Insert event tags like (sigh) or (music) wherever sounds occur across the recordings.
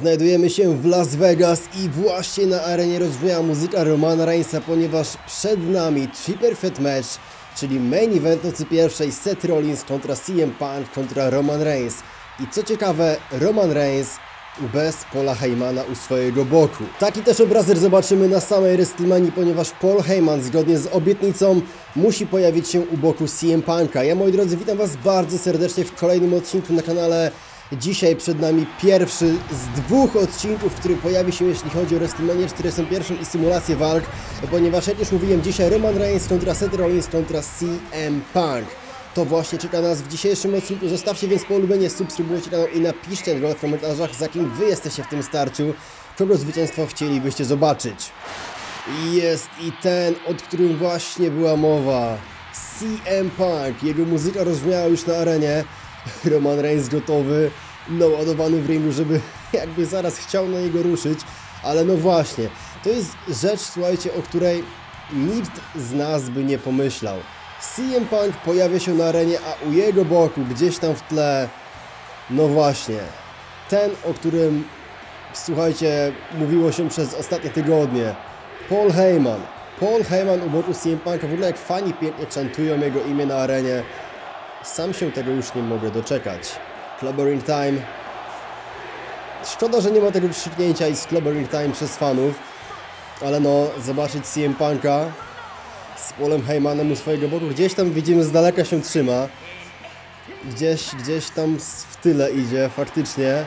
Znajdujemy się w Las Vegas i właśnie na arenie rozwoja muzyka Romana Reignsa, ponieważ przed nami Triple Threat Match, czyli main event nocy pierwszej Seth Rollins kontra CM Punk kontra Roman Reigns. I co ciekawe, Roman Reigns bez Paula Heymana u swojego boku. Taki też obrazer zobaczymy na samej WrestleManii, ponieważ Paul Heyman zgodnie z obietnicą musi pojawić się u boku CM Punka. Ja moi drodzy witam Was bardzo serdecznie w kolejnym odcinku na kanale. Dzisiaj przed nami pierwszy z dwóch odcinków, który pojawi się jeśli chodzi o WrestleMania 41 i symulację walk, ponieważ jak już mówiłem dzisiaj Roman Reigns kontra Seth Rollins kontra CM Punk. To właśnie czeka nas w dzisiejszym odcinku. Zostawcie więc polubienie, subskrybujcie kanał i napiszcie w komentarzach, za kim Wy jesteście w tym starciu, kogo zwycięstwo chcielibyście zobaczyć. Jest i ten, od którym właśnie była mowa. CM Punk. Jego muzyka rozbrzmiała już na arenie. Roman Reigns gotowy, naładowany w ringu, żeby (laughs) jakby zaraz chciał na niego ruszyć. Ale no właśnie, to jest rzecz, słuchajcie, o której nikt z nas by nie pomyślał. CM Punk pojawia się na arenie, a u jego boku, gdzieś tam w tle, no właśnie, ten, o którym, słuchajcie, mówiło się przez ostatnie tygodnie, Paul Heyman. Paul Heyman u boku CM Punka, w ogóle jak fani pięknie chantują jego imię na arenie, sam się tego już nie mogę doczekać. Clubbering Time. Szkoda, że nie ma tego krzyknięcia i z Clubbering Time przez fanów, ale no, zobaczyć CM Punka z Polem Heymanem u swojego boku, gdzieś tam widzimy z daleka się trzyma, gdzieś, gdzieś tam w tyle idzie faktycznie,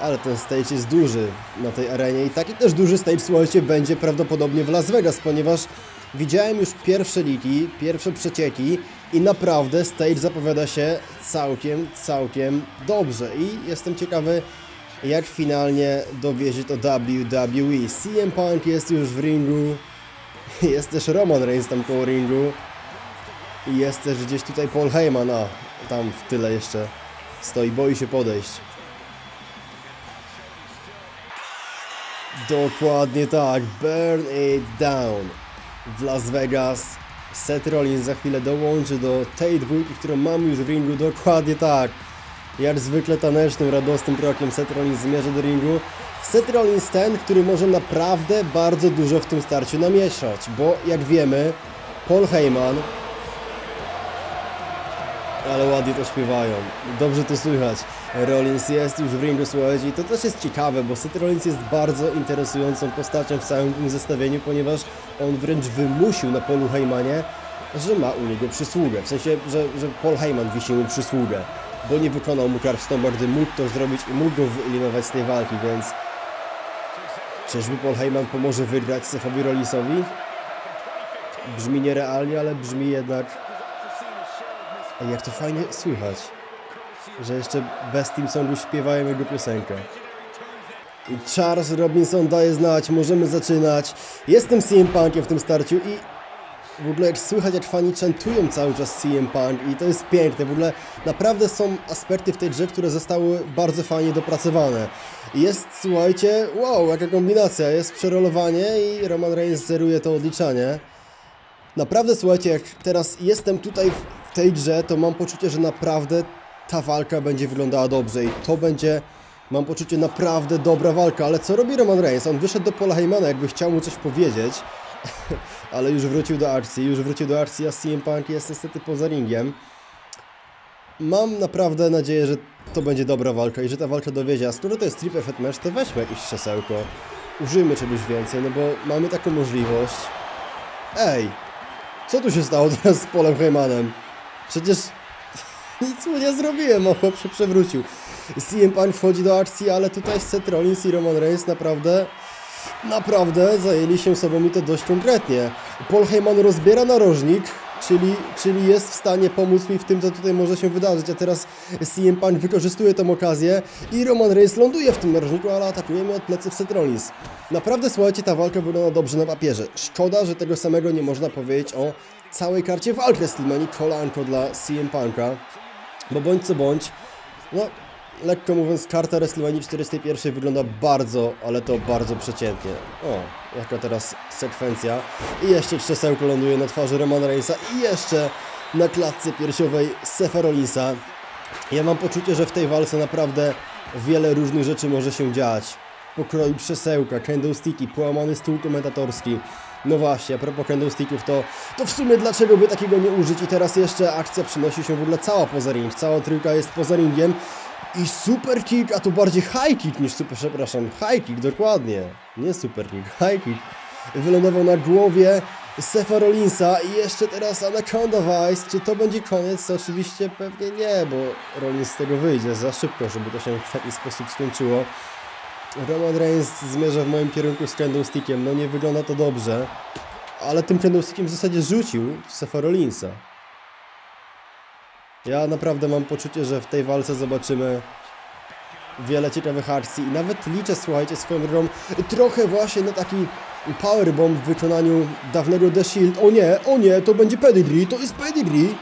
ale ten stage jest duży na tej arenie i taki też duży stage, słuchajcie, będzie prawdopodobnie w Las Vegas, ponieważ widziałem już pierwsze liki, pierwsze przecieki i naprawdę stage zapowiada się całkiem, całkiem dobrze i jestem ciekawy, jak finalnie dowiezie to WWE. CM Punk jest już w ringu, (laughs) jest też Roman Reigns tam koło ringu. I jest też gdzieś tutaj Paul Heyman, a tam w tyle jeszcze stoi, boi się podejść. Dokładnie tak, burn it down. W Las Vegas Seth Rollins za chwilę dołączy do tej dwójki, którą mamy już w ringu, dokładnie tak. Jak zwykle tanecznym, radosnym krokiem Seth Rollins zmierza do ringu. Seth Rollins ten, który może naprawdę bardzo dużo w tym starciu namieszać, bo jak wiemy, Paul Heyman ale ładnie to śpiewają. Dobrze to słychać. Rollins jest już w ringu, słuchajcie, i to też jest ciekawe, bo Seth Rollins jest bardzo interesującą postacią w całym tym zestawieniu, ponieważ on wręcz wymusił na Paulu Heymanie, że ma u niego przysługę. W sensie, że, że Paul Heyman wisi mu przysługę, bo nie wykonał mu Carstoma, gdy mógł to zrobić i mógł go wyeliminować z tej walki, więc... Czyżby Paul Heyman pomoże wygrać Sethowi Rollinsowi? Brzmi nierealnie, ale brzmi jednak Ej, jak to fajnie słychać, że jeszcze bez Team Songu śpiewają jego piosenkę. Charles Robinson daje znać, możemy zaczynać. Jestem CM Punkiem w tym starciu i w ogóle jak słychać, jak fani chantują cały czas CM Punk i to jest piękne. W ogóle naprawdę są aspekty w tej grze, które zostały bardzo fajnie dopracowane. Jest, słuchajcie, wow, jaka kombinacja. Jest przerolowanie i Roman Reigns zeruje to odliczanie. Naprawdę, słuchajcie, jak teraz jestem tutaj w tej grze, to mam poczucie, że naprawdę ta walka będzie wyglądała dobrze i to będzie, mam poczucie, naprawdę dobra walka. Ale co robi Roman Reigns? On wyszedł do Paula Heymana, jakby chciał mu coś powiedzieć, (laughs) ale już wrócił do akcji, już wrócił do akcji, a CM Punk jest niestety poza ringiem. Mam naprawdę nadzieję, że to będzie dobra walka i że ta walka dowiezie. A skoro to jest triple threat match, to weźmy jakieś krzesełko. Użyjmy czegoś więcej, no bo mamy taką możliwość. Ej, co tu się stało teraz z Polem Heymanem? Przecież (laughs) nic mu nie zrobiłem, a chłop się przewrócił. CM Punk wchodzi do akcji, ale tutaj Seth Rollins i Roman Reigns naprawdę, naprawdę zajęli się sobą i to dość konkretnie. Paul Heyman rozbiera narożnik, czyli, czyli jest w stanie pomóc mi w tym, co tutaj może się wydarzyć, a teraz CM Punk wykorzystuje tą okazję i Roman Reigns ląduje w tym narożniku, ale atakujemy od pleców Seth Rollins. Naprawdę, słuchajcie, ta walka wygląda dobrze na papierze. Szkoda, że tego samego nie można powiedzieć o całej karcie walk WrestleMania, kolanko dla CM Punka. Bo bądź co bądź, no lekko mówiąc, karta WrestleMania 41 wygląda bardzo, ale to bardzo przeciętnie. O, jaka teraz sekwencja. I jeszcze krzesełko ląduje na twarzy Romana Reignsa i jeszcze na klatce piersiowej Sefa Rollinsa. Ja mam poczucie, że w tej walce naprawdę wiele różnych rzeczy może się dziać. Pokroi przesełka, candlesticki, połamany stół komentatorski. No właśnie, a propos candlesticków, to, to w sumie dlaczego by takiego nie użyć? I teraz jeszcze akcja przenosi się w ogóle cała poza ring. Cała trójka jest poza ringiem. I super kick, a to bardziej high kick niż super, przepraszam, high kick, dokładnie. Nie super kick, high kick. Wylądował na głowie Sefa Rollinsa i jeszcze teraz Anaconda Vice. Czy to będzie koniec? Oczywiście pewnie nie, bo Rollins z tego wyjdzie za szybko, żeby to się w taki sposób skończyło. Roman Reigns zmierza w moim kierunku z candlestickiem. No nie wygląda to dobrze. Ale tym candlestickiem w zasadzie rzucił Sefa Rollinsa. Ja naprawdę mam poczucie, że w tej walce zobaczymy wiele ciekawych akcji i nawet liczę, słuchajcie, swoją drogą trochę właśnie na taki powerbomb w wykonaniu dawnego The Shield. O nie, o nie, to będzie pedigree, to jest pedigree.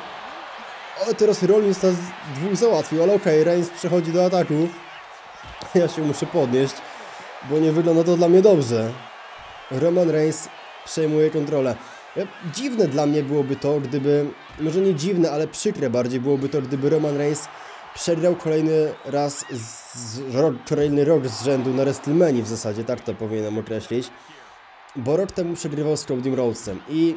Ale teraz Rollins nas dwóch załatwił, ale okej, Reigns przechodzi do ataku. (laughs) Ja się muszę podnieść, bo nie wygląda to dla mnie dobrze. Roman Reigns przejmuje kontrolę. Dziwne dla mnie byłoby to, gdyby, może nie dziwne, ale przykre bardziej byłoby to, gdyby Roman Reigns przegrał kolejny raz, z, z, rok, kolejny rok z rzędu na WrestleMania w zasadzie, tak to powinienem określić. Bo rok temu przegrywał z Cody Rhodesem i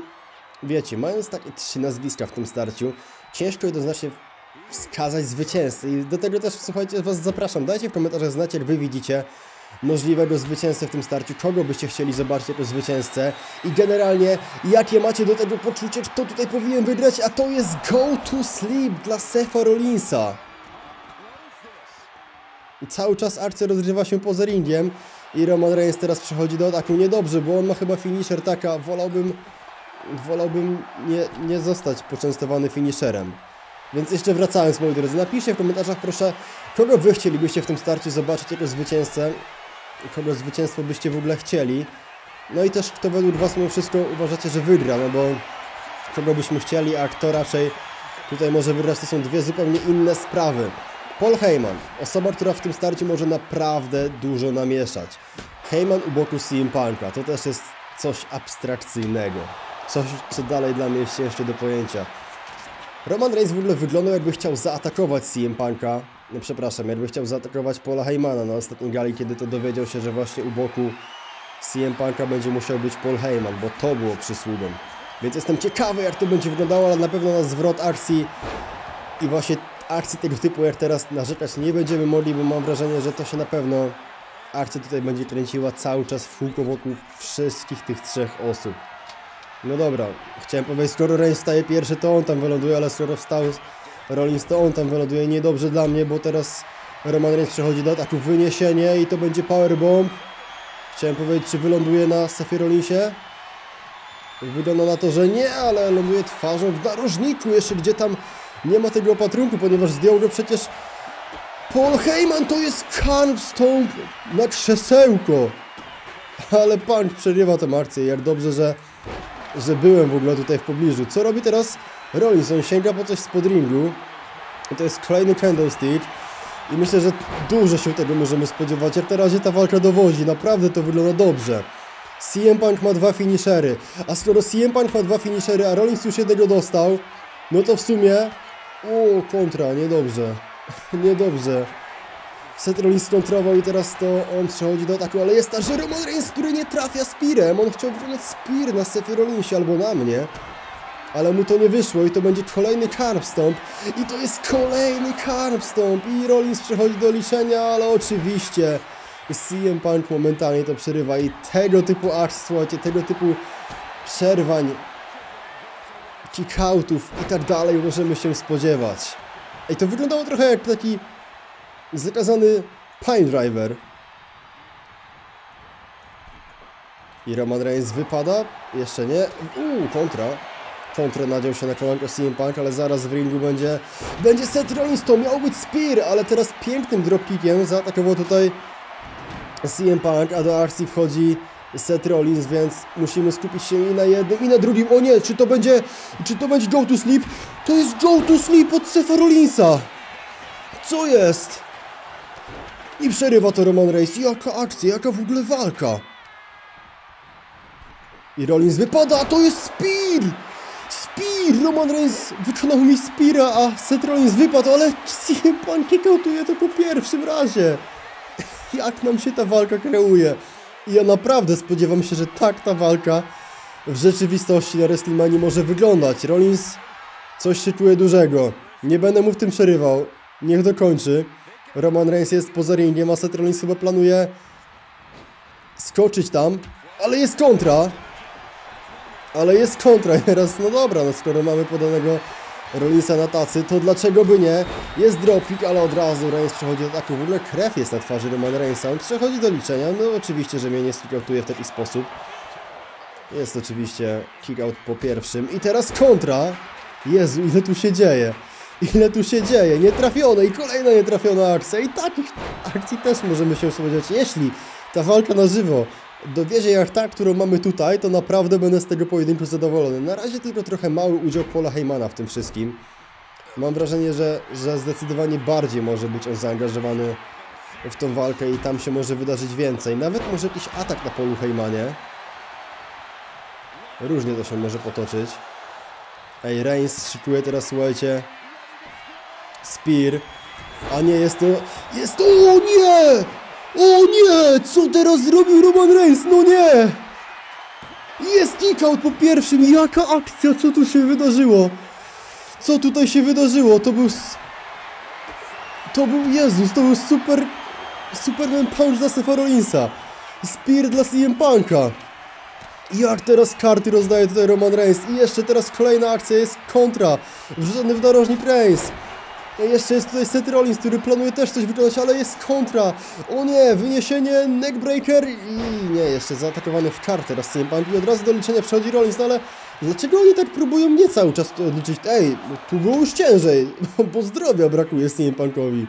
wiecie, mając takie trzy nazwiska w tym starciu, ciężko jednoznacznie wskazać zwycięzcę i do tego też, słuchajcie, was zapraszam, dajcie w komentarzach znać, jak wy widzicie możliwego zwycięzcę w tym starciu, kogo byście chcieli zobaczyć jako zwycięzcę? I generalnie jakie macie do tego poczucie, kto tutaj powinien wygrać, a to jest Go to Sleep dla Sefa Rollinsa. Cały czas akcja rozgrywa się poza ringiem. I Roman Reigns teraz przechodzi do ataku. Niedobrze, bo on ma chyba finisher taka, wolałbym, wolałbym nie, nie zostać poczęstowany finisherem. Więc jeszcze wracając, moi drodzy, napiszcie w komentarzach proszę, kogo wy chcielibyście w tym starciu zobaczyć jako zwycięzcę, kogo zwycięstwo byście w ogóle chcieli. No i też kto według was mimo wszystko uważacie, że wygra, no bo kogo byśmy chcieli, a kto raczej tutaj może wygrać, to są dwie zupełnie inne sprawy. Paul Heyman, osoba, która w tym starciu może naprawdę dużo namieszać. Heyman u boku CM Punk'a, to też jest coś abstrakcyjnego. Coś, co dalej dla mnie jest ciężkie do pojęcia. Roman Reigns w ogóle wyglądał jakby chciał zaatakować CM Punk'a. No przepraszam, jakby chciał zaatakować Paula Heymana na ostatniej gali, kiedy to dowiedział się, że właśnie u boku CM Punk'a będzie musiał być Paul Heyman, bo to było przysługą. Więc jestem ciekawy jak to będzie wyglądało, ale na pewno na zwrot akcji i właśnie akcji tego typu jak teraz narzekać nie będziemy mogli, bo mam wrażenie, że to się na pewno akcja tutaj będzie kręciła cały czas w kółko wokół wszystkich tych trzech osób. No dobra, chciałem powiedzieć, skoro Reigns staje pierwszy, to on tam wyląduje, ale skoro wstał Rollins, to on tam wyląduje. Niedobrze dla mnie, bo teraz Roman Reigns przechodzi do ataku wyniesienie i to będzie powerbomb. Chciałem powiedzieć, czy wyląduje na Sefie Rollinsie? Wygląda na to, że nie, ale ląduje twarzą w narożniku jeszcze, gdzie tam nie ma tego opatrunku, ponieważ zdjął go przecież Paul Heyman, to jest Stomp na krzesełko. Ale Punk przerywa tę akcję, jak dobrze, że że byłem w ogóle tutaj w pobliżu. Co robi teraz Rollins? On sięga po coś spod ringu. I to jest kolejny candlestick. I myślę, że dużo się tego możemy spodziewać. Jak na razie ta walka dowodzi. Naprawdę to wygląda dobrze. CM Punk ma dwa finishery. A skoro CM Punk ma dwa finishery, a Rollins już jednego dostał, no to w sumie... O, kontra, niedobrze. (laughs) niedobrze. Seth Rollins skontrował i teraz to on przechodzi do ataku, ale jest ta, Roman Reigns, który nie trafia spearem. On chciał wykonać spear na Sethie Rollinsie albo na mnie. Ale mu to nie wyszło i to będzie kolejny carb stomp. I to jest kolejny carb stomp. I Rollins przechodzi do liczenia, ale oczywiście CM Punk momentalnie to przerywa. I tego typu akcji, słuchajcie, tego typu przerwań, kickoutów i tak dalej możemy się spodziewać. Ej, to wyglądało trochę jak taki zakazany Pine Driver. I Roman Reigns wypada? Jeszcze nie. Uuu, kontra. Kontra nadział się na kolanko CM Punk, ale zaraz w ringu będzie będzie Seth Rollins, to miał być Spear, ale teraz pięknym dropkickiem zaatakował tutaj CM Punk, a do akcji wchodzi Seth Rollins, więc musimy skupić się i na jednym, i na drugim. O nie, czy to będzie, czy to będzie Go to Sleep? To jest Go to Sleep od Setha Rollinsa! Co jest? I przerywa to Roman Reigns. Jaka akcja, jaka w ogóle walka? I Rollins wypada, a to jest Spear! Roman Reigns wykonał mi Spira, a Seth Rollins wypadł, ale CM Punk kickotuje to po pierwszym razie. (laughs) Jak nam się ta walka kreuje? I ja naprawdę spodziewam się, że tak ta walka w rzeczywistości na WrestleMania może wyglądać. Rollins coś się czuje dużego. Nie będę mu w tym przerywał. Niech dokończy. Roman Reigns jest poza ringiem, a Seth Rollins chyba planuje skoczyć tam, ale jest kontra. Ale jest kontra teraz, no dobra, no skoro mamy podanego Rollinsa na tacy, to dlaczego by nie? Jest dropkick, ale od razu Reigns przechodzi do ataku. W ogóle krew jest na twarzy Roman Reignsa. On przechodzi do liczenia. No oczywiście, że mnie nie skickoutuje w taki sposób. Jest oczywiście kickout po pierwszym. I teraz kontra. Jezu, ile tu się dzieje. Ile tu się dzieje. Nietrafione i kolejna nietrafiona akcja. I takich akcji też możemy się spodziewać. Jeśli ta walka na żywo dowiezie jak ta, którą mamy tutaj, to naprawdę będę z tego pojedynku zadowolony. Na razie tylko trochę mały udział Paula Heymana w tym wszystkim. Mam wrażenie, że, że zdecydowanie bardziej może być on zaangażowany w tą walkę i tam się może wydarzyć więcej. Nawet może jakiś atak na Paulu Heymanie. Różnie to się może potoczyć. Ej, Reigns szykuje teraz, słuchajcie. Spear. A nie, jest to... Jest to... O nie! O nie! Co teraz zrobił Roman Reigns? No nie! Jest knockout po pierwszym. Jaka akcja? Co tu się wydarzyło? Co tutaj się wydarzyło? To był... To był Jezus, to był super... Superman Punch dla Sefa Rollinsa. Spear dla CM Punka. Jak teraz karty rozdaje tutaj Roman Reigns i jeszcze teraz kolejna akcja jest kontra, wrzucony w narożnik Reigns. Jeszcze jest tutaj Seth Rollins, który planuje też coś wykonać, ale jest kontra. O nie, wyniesienie neckbreaker i nie, jeszcze zaatakowany w kartę teraz CM Punk i od razu do liczenia przechodzi Rollins, no ale dlaczego oni tak próbują mnie cały czas odliczyć? Ej, tu było już ciężej, bo zdrowia brakuje CM Punkowi.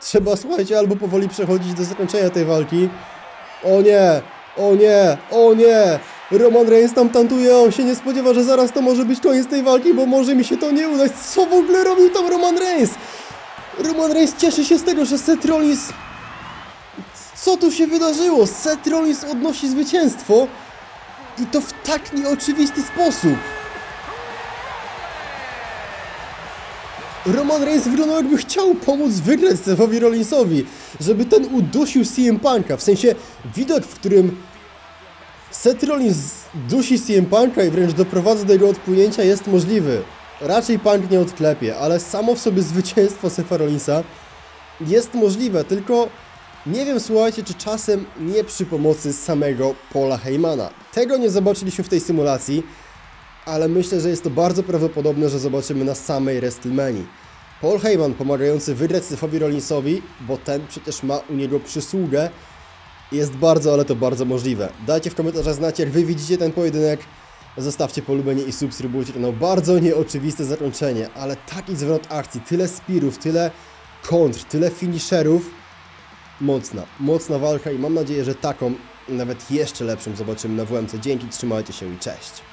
Trzeba, słuchajcie, albo powoli przechodzić do zakończenia tej walki, o nie! O nie! O nie! Roman Reigns tam tantuje, on się nie spodziewa, że zaraz to może być koniec tej walki, bo może mi się to nie udać. Co w ogóle robił tam Roman Reigns? Roman Reigns cieszy się z tego, że Seth Rollins... Co tu się wydarzyło? Seth Rollins odnosi zwycięstwo i to w tak nieoczywisty sposób. Roman Reigns wyglądał jakby chciał pomóc wygrać Sefowi Rollinsowi, żeby ten udusił CM Punka, w sensie widok, w którym Seth Rollins dusi CM Punka i wręcz doprowadza do jego odpłynięcia jest możliwy. Raczej Punk nie odklepie, ale samo w sobie zwycięstwo Sefa Rollinsa jest możliwe, tylko nie wiem, słuchajcie, czy czasem nie przy pomocy samego Paula Heymana. Tego nie zobaczyliśmy w tej symulacji, ale myślę, że jest to bardzo prawdopodobne, że zobaczymy na samej WrestleMania. Paul Heyman pomagający wygrać Sefowi Rollinsowi, bo ten przecież ma u niego przysługę, jest bardzo, ale to bardzo możliwe. Dajcie w komentarzach znać, jak wy widzicie ten pojedynek. Zostawcie polubienie i subskrybujcie kanał. Bardzo nieoczywiste zakończenie, ale taki zwrot akcji, tyle spirów, tyle kontr, tyle finisherów. Mocna, mocna walka i mam nadzieję, że taką, nawet jeszcze lepszą zobaczymy na WMC. Dzięki, trzymajcie się i cześć.